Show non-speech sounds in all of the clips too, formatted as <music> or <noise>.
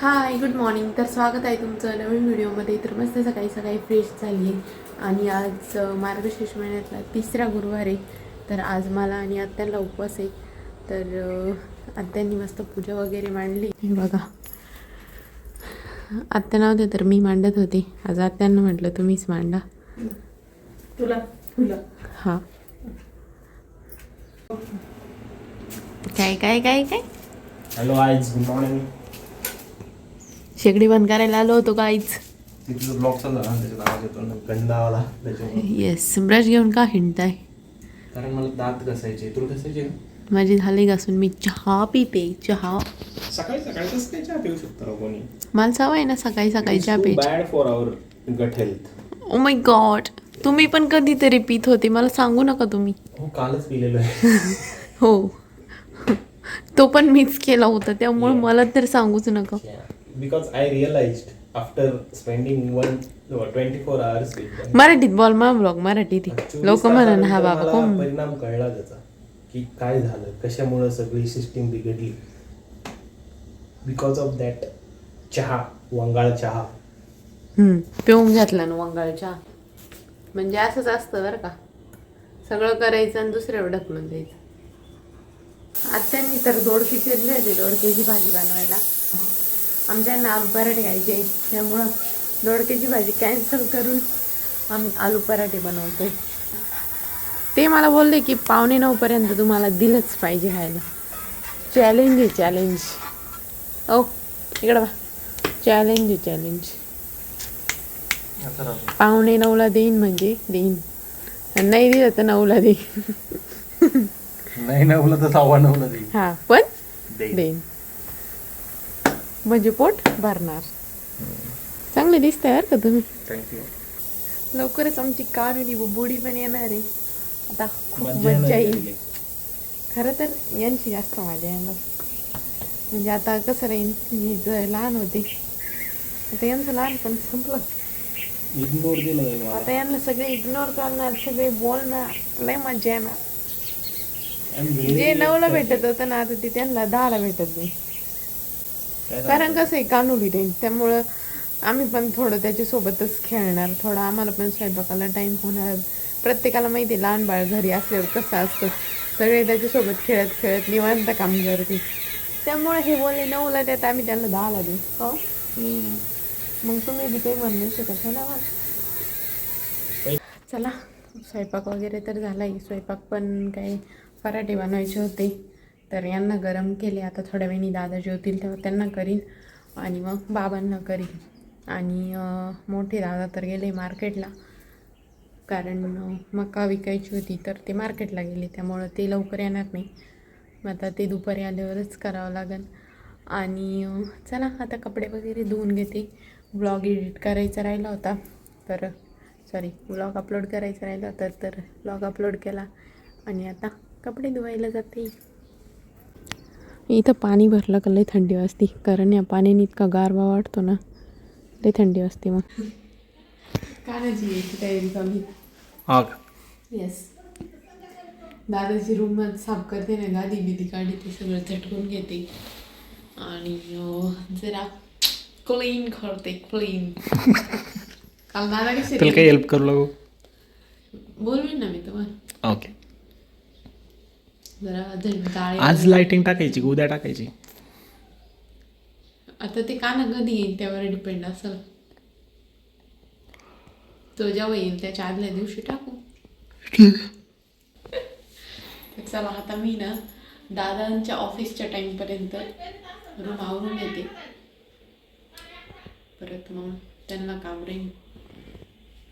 Hi good morning तर स्वागत आहे तुमचं नवीन व्हिडिओमध्ये तर मस्त सकाळी सकाळी फ्रेश झाली आहे. आणि आज मार्गशीर्ष महिन्यातला तिसरा गुरुवार आहे. तर आज मला आणि आत्याला उपवास आहे. तर आत्यांनी मस्त पूजा वगैरे मांडली. हे बघा. आत्या नव्हते तर मी मांडत होते. आज आत्यांना म्हटलं तुम्हीच मांडा. तुला तुला हां. काय काय काय काय? हॅलो आईज गुड मॉर्निंग शेगडी बंद करायला आलो होतो काहीच येस ब्रश घेऊन का हिंडताय? कारण मला दात घसायचे तुला घसायचे माझी झाली घासून मी चहा पिते चहा. सकाळी सकाळी कसं काय चहा पिऊ शकतो कोणी. मला सवय आहे ना सकाळी सकाळी चहा प्यायची. Bad for our gut health O my God तुम्ही पण कधीतरी पित होते मला सांगू नका तुम्ही. हो कालच पिलेलो आहे. हो. तो पण मीच केला होता त्यामुळे मला तर सांगूच नका. Because I realize after spending one twenty four hours मराठीत बोल मा ब्लॉग मराठीत लोक म्हणा हा बाबा कोण? परिणाम कळला त्याचा. की काय झालं कशामुळे सगळी सिस्टीम बिघडली? बिकॉज ऑफ दॅट चहा वंगाळ चहा. हम्म, पिऊन घातला ना वंगाळ चहा. म्हणजे असंच असतं बरं का. सगळं करायचं आणि दुसऱ्यावर ढकलून द्यायचं. आत्यांनी तर दोडकी चिरली होती दोडक्याची भाजी बनवायला. आमच्यांना आलू पराठे खायचे. त्यामुळं दोडक्याची भाजी कॅन्सल करून आम्ही आलू पराठे बनवतोय. ते मला बोलले की पावणे नऊपर्यंत तुम्हाला दिलंच पाहिजे खायला. चॅलेंज आहे चॅलेंज ओ इकडं बा चॅलेंज आहे चॅलेंज पावणे नऊला देईन म्हणजे देईन. नाही दिलं तर नऊला देईन. नाही नवलं तर सव्वा नवला देईल हा पण देईन. म्हणजे पोट भरणार. चांगले दिसतंय बरं का तुम्ही? थँक्यू लवकरच आमची कानुनी बुडी पण येणार आहे. आता खूप मज्जा येईल. खरं तर यांची जास्त मजा येणार. म्हणजे आता कसं राहील हे लहान होते. आता यांचं लहानपण संपलं. इग्नोर दिलं आता यांना सगळे इग्नोर करणार सगळे बोलणार. लय मजा येणार. जे नऊला भेटत होतं ना आता ते त्यांना दहाला भेटत नाही. कारण कसं आहे कानुली राहील त्यामुळं आम्ही पण थोडं त्याच्यासोबतच खेळणार. थोडं आम्हाला पण स्वयंपाकाला टाईम होणार. प्रत्येकाला माहिती आहे लहान बाळ घरी असल्यावर कसं असतं. सगळे त्याच्यासोबत खेळत खेळत निवांत काम करते त्यामुळे हे बोलले नऊला त्यात आम्ही त्यांना दहाला देऊ. हो? मग तुम्ही बी काही म्हणू शकत ना मला चला. स्वयंपाक वगैरे तर झाला आहे स्वयंपाक पण काही पराठे बनवायचे होते. तर यांना गरम केले. आता थोड्या वेळाने दादा जेवतील तेव्हा त्यांना करीन आणि मग बाबांना करीन. आणि मोठे दादा तर गेले मार्केटला. कारण मका विकायची होती तर ते मार्केटला गेले. त्यामुळं ते लवकर येणार नाही. मग आता ते दुपारी आल्यावरच करावं लागेल. आणि चला आता कपडे वगैरे धुवून घेते. ब्लॉग एडिट करायचा राहिला होता. तर सॉरी ब्लॉग अपलोड करायचा राहिला होता. तर ब्लॉग अपलोड केला. आणि आता कपडे धुवायला जाते. इथं पाणी भरलं का लई थंडी वाजते. कारण या पाण्याने इतका गारवा वाटतो ना लई थंडी वाजते मग. कानाची यायची तयारी चालू येस दादाची रूम साफ करते ना गादी बिदी काढी ते सगळं झटकून घेते. आणि जरा क्लीन करते क्लीन <laughs> काल दादा तुला काही हेल्प करू लागू? बोलवेन ना मी तुम्हाला. ओके जरा आज लाइटिंग टाकायची का? उद्या टाकायची? आता ते काना कधी येईल त्यावर डिपेंड असेल तो जेव्हा येईल त्याच्या आदल्या दिवशी टाकू. <laughs> चला आता मी ना दादांच्या ऑफिसच्या टाईमपर्यंत रूम आवरून येते. परत मग त्यांना काम राहील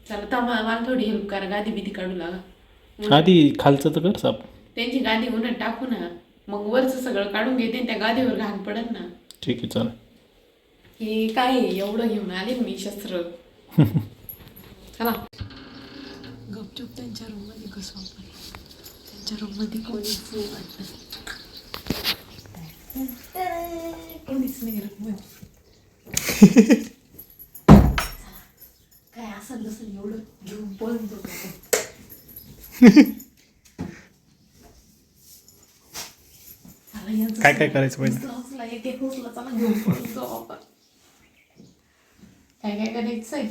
चला तर मला थोडी हेल्प करा. गादी बिदी काढू लागा. आधी खालचं तर कर साप. त्यांची गादी उन्हात टाकू ना मग वरचं सगळं काढून घेते आणि त्या गादीवर घाण पडत ना. ठीक आहे चालेल. हे काय आहे? एवढं घेऊन आले मी शस्त्र. <laughs> चला. गपचूप त्यांच्या रूममध्ये घुसू आपण त्यांच्या रूममध्ये कोणीच नाही कोणीच नाही रूममध्ये काय असं नसेल एवढं घेऊन पळून जाऊ आपण. चला यांचं काय काय करायचं उचला, एक एक उचला, चला घेऊन पळून जाऊ आपण. काय काय करायचंय?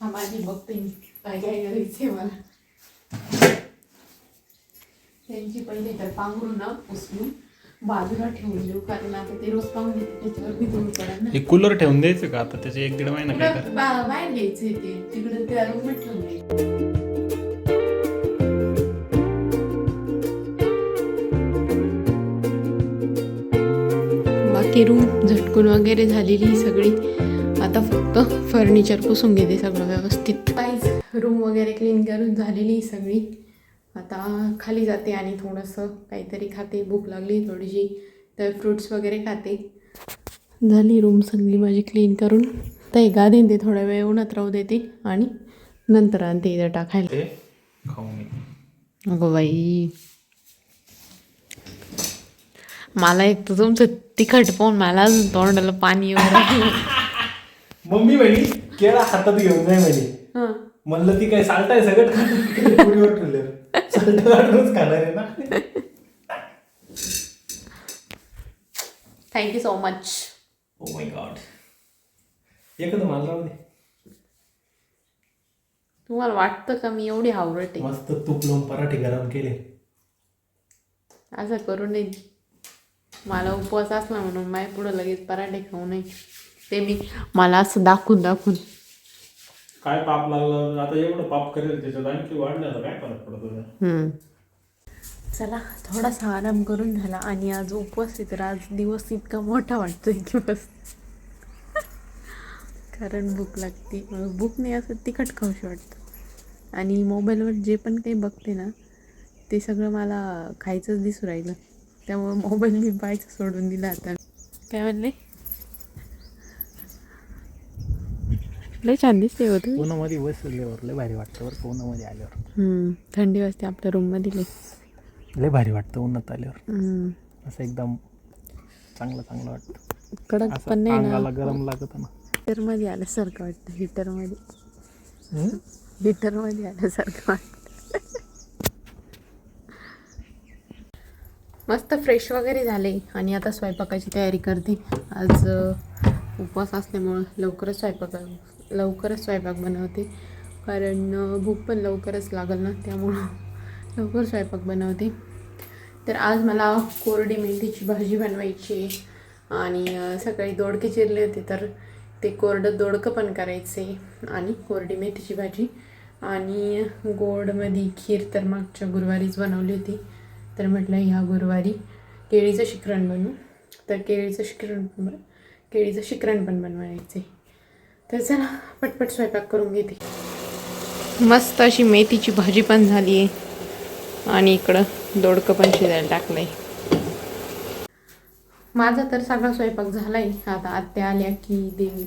हा माझी बघते मी. काय काय करायचंय मला. त्यांची पहिले तर पांघरून ना उचलून बाजूला ठेवून देऊ कारण आता ते रोज पाहून येते त्याच्यावर धूळ पडेल ना. हे कूलर ठेवून द्यायचं का? आता त्याचे एक दीड महिना काय बा- बाहेर घ्यायचंय ते. तिकडे त्या रूममध्ये ठेवून द्यायचं. बाकी रूम झटकून वगैरे झालेली सगळी. आता फक्त फर्निचर पुसून घेते सगळं व्यवस्थित. काहीच रूम वगैरे क्लीन करून झालेली सगळी. आता खाली जाते आणि थोडंसं काहीतरी खाते. भूक लागली थोडीशी तर फ्रुट्स वगैरे खाते. झाली रूम सगळी माझी क्लीन करून. ते गादीन ते थोडा वेळ उन्हात राहू देते आणि नंतर आणते इथं टाकायला. अगं बाई. मला एक तर तुमचं तिखट पाहून मला अजून तोंडाला पाणी राहिलं. मम्मी म्हणे केळा हातात घेऊन जाय म्हणे. हं. म्हणलं ती काय साल्टाय सगळं खाणार पुरीवर ठेवलं. साल्ट काढूनच खाणार आहे ना. Thank you so much oh my god एकच मला राहू दे. तुम्हाला वाटतं का मी एवढी हावरट आहे? मस्त तूप लावून पराठे गरम केले. असं करू नये. मला उपवास असला म्हणून माय पुढं लगेच पराठे खाऊ नये ते मी मला असं दाखवून दाखवून. काय पाप लागलं? आता एवढं पाप करेल त्याच्यात. आणखी वाढण्याचा काय फरक पडतो? हम्म. चला थोडासा आराम करून झाला आणि आज उपवास आहे तर आज दिवस इतका मोठा वाटतोय की बस. कारण भूक लागते. मला भूक नाही असं तिखट खाऊशी वाटतं. आणि मोबाईलवर जे पण काही बघते ना ते सगळं मला खायचंच दिसू राहिलं. त्यामुळं मोबाईल मी पाहायचं सोडून दिला आता. काय म्हणले? लय छान दिसते होतं उन्हामध्ये बसल्यावर लय भारी वाटतं बरं उन्हामध्ये आल्यावर. हम्म, थंडी वाजते आपल्या रूममध्ये लय. लय भारी वाटतं उन्हात आल्यावर. हम्म. असं एकदम चांगलं चांगलं वाटतं. कडक पण नाही अंगाला ना गरम लागत ना. हिटरमध्ये आल्यासारखं वाटतं हिटरमध्ये हिटरमध्ये आल्यासारखं वाटतं. मस्त फ्रेश वगैरे झाले. आणि आता स्वयंपाकाची तयारी करते. आज उपवास असल्यामुळं लवकरच स्वयंपाक लवकरच स्वयंपाक बनवते. कारण भूक पण लवकरच लागल ना त्यामुळं लवकर स्वयंपाक बनवते. तर आज मला कोरडी मेथीची भाजी बनवायची आणि सकाळी दोडके चिरले होते तर ते कोरडं दोडकं पण करायचे. आणि कोरडी मेथीची भाजी. आणि गोडमध्ये खीर तर मागच्या गुरुवारीच बनवली होती. तर म्हटलं ह्या गुरुवारी केळीचं शिकरण बनवू तर केळीचं शिकरण पण बन- केळीचं शिकरण पण बनवायचं. आहे तर चला पटपट स्वयंपाक करून घेते. मस्त अशी मेथीची भाजी पण झाली आहे. आणि इकडं दोडकं पण शिजायला टाकलं आहे माझा तर सगळा स्वयंपाक झाला आहे आता आत्या आल्या की देवी.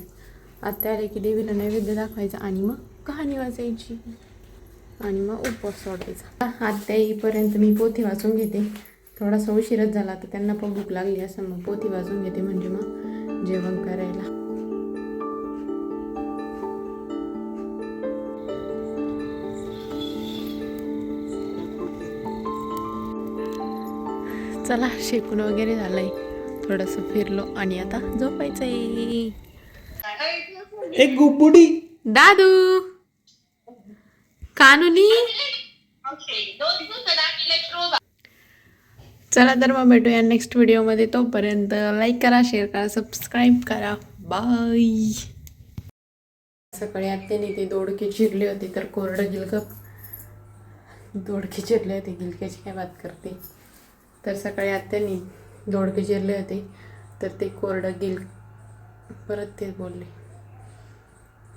आत्या आल्या की देवीला नैवेद्य दाखवायचा आणि मग कहाणी वाचायची. आणि मग उपवास सोडायचा. आत्या येईपर्यंत मी पोथी वाचून घेते. थोडासा उशीरच झाला तर त्यांना पण भूक लागली असं मग पोथी वाचून घेते म्हणजे मग जेवण करायला. चला शेकून वगैरे झालंय. थोडंसं फिरलो आणि आता झोपायचंय. एक गुबुडी दादू! कानुनी? चला तर मग भेटूया नेक्स्ट व्हिडिओमध्ये तोपर्यंत लाईक करा शेअर करा सबस्क्राईब करा. बाय सकाळी आत्याने ते दोडके चिरले होते तर कोरडं गिलकं दोडके चिरले होते गिलक्याची काय बात करते? तर सकाळी आत्याने दोडके चिरले होते तर ते कोरडं गिल परत ते बोलले.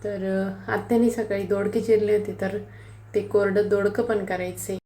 तर आत्याने सकाळी दोडके चिरले होते तर ते कोरडं दोडकं पण करायचे.